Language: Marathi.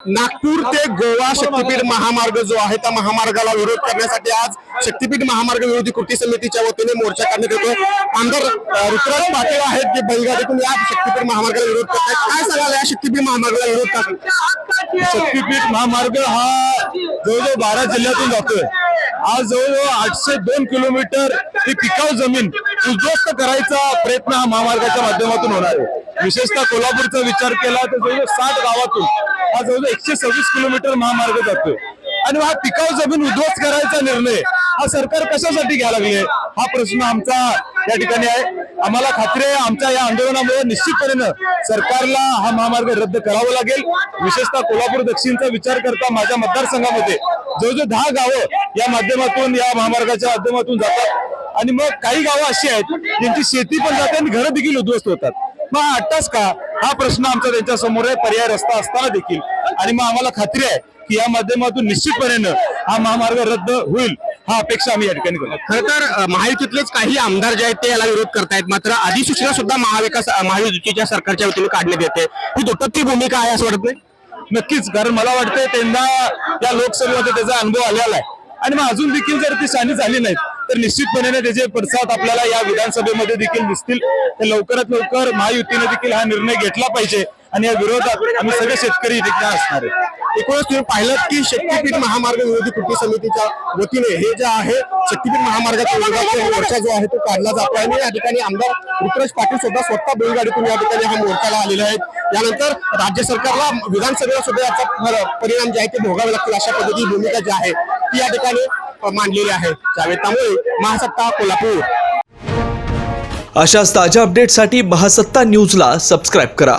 नागपूर ते गोवा शक्तीपीठ महामार्ग जो आहे त्या महामार्गाला विरोध करण्यासाठी आज शक्तीपीठ महामार्ग विरोधी कृती समितीच्या वतीने मोर्चा काढण्यात येतो आमदार ऋतुराज पाटील आहेत जे बैलगाडीतून या शक्तीपीठ महामार्गाला विरोध करतात काय सांगाल या शक्तीपीठ महामार्गाला विरोध करतात शक्तीपीठ महामार्ग हा जवळजवळ बारा जिल्ह्यातून जातोय. आज जवळजवळ आठशे दोन किलोमीटर ही पिकाऊ जमीन उद्ध्वस्त करायचा प्रयत्न हा महामार्गाच्या माध्यमातून होणार आहे. विशेषतः कोल्हापूरचा विचार केला तर जवळजवळ साठ गावातून हा जवळजवळ एकशे सव्वीस किलोमीटर महामार्ग जातो आणि हा पिकाऊ जमीन उद्ध्वस्त करायचा निर्णय हा सरकार कशासाठी घ्यायला लागले हा प्रश्न आमचा या ठिकाणी आहे. आम्हाला खात्री आहे आमच्या या आंदोलनामुळे निश्चितपणे सरकारला हा महामार्ग रद्द करावा लागेल. विशेषतः कोल्हापूर दक्षिणचा विचार करता माझ्या मतदारसंघामध्ये जवळजवळ दहा गावं या माध्यमातून या महामार्गाच्या माध्यमातून जातात. आणि मग काही गावं अशी आहेत ज्यांची शेती पण जाते आणि घरं देखील उद्ध्वस्त होतात. मग अट्टास का? हा प्रश्न आमचा त्यांच्यासमोर आहे पर्याय रस्ता असताना देखील. आणि मग आम्हाला खात्री आहे की या माध्यमातून निश्चितपणे हा महामार्ग रद्द होईल हा अपेक्षा आम्ही या ठिकाणी करतो खर तर महायुतीतलेच काही आमदार जे आहेत ते याला विरोध करतायत. मात्र अधिसूचना सुद्धा महाविकास महायुतीच्या सरकारच्या वतीने काढण्यात येते. ही दुटप्पी भूमिका आहे असं वाटत नाही? नक्कीच कारण मला वाटतंय त्यांना या लोकसभेमध्ये त्याचा अनुभव आलेला आहे. आणि मग अजून देखील जर ती शानी झाली नाहीत तर निश्चितपणे त्याचे पडसाद आपल्याला या विधानसभेमध्ये देखील दिसतील. तर लवकरात लवकर महायुतीने देखील हा निर्णय घेतला पाहिजे आणि या विरोधात आम्ही सगळे शेतकरी देखील असणार आहे एकूणच तुम्ही पाहिलं की शक्तीपीठ महामार्ग विरोधी कृती समितीच्या वतीने हे जे आहे शक्तीपीठ महामार्गाच्या विरोधात मोर्चा जो आहे तो काढला जातो आणि या ठिकाणी आमदार ऋतुराज पाटील सुद्धा स्वतः बैलगाडीतून या ठिकाणी हा मोर्चाला आलेले आहेत. यानंतर राज्य सरकारला विधानसभेला सुद्धा याचा परिणाम जे आहे ते भोगावे लागतील अशा पद्धतीची भूमिका जी आहे ती या ठिकाणी मांडलेली आहे. जावेद तांबोळे महासत्ता कोल्हापूर. अशाच ताज्या अपडेटसाठी महासत्ता न्यूजला सबस्क्राईब करा.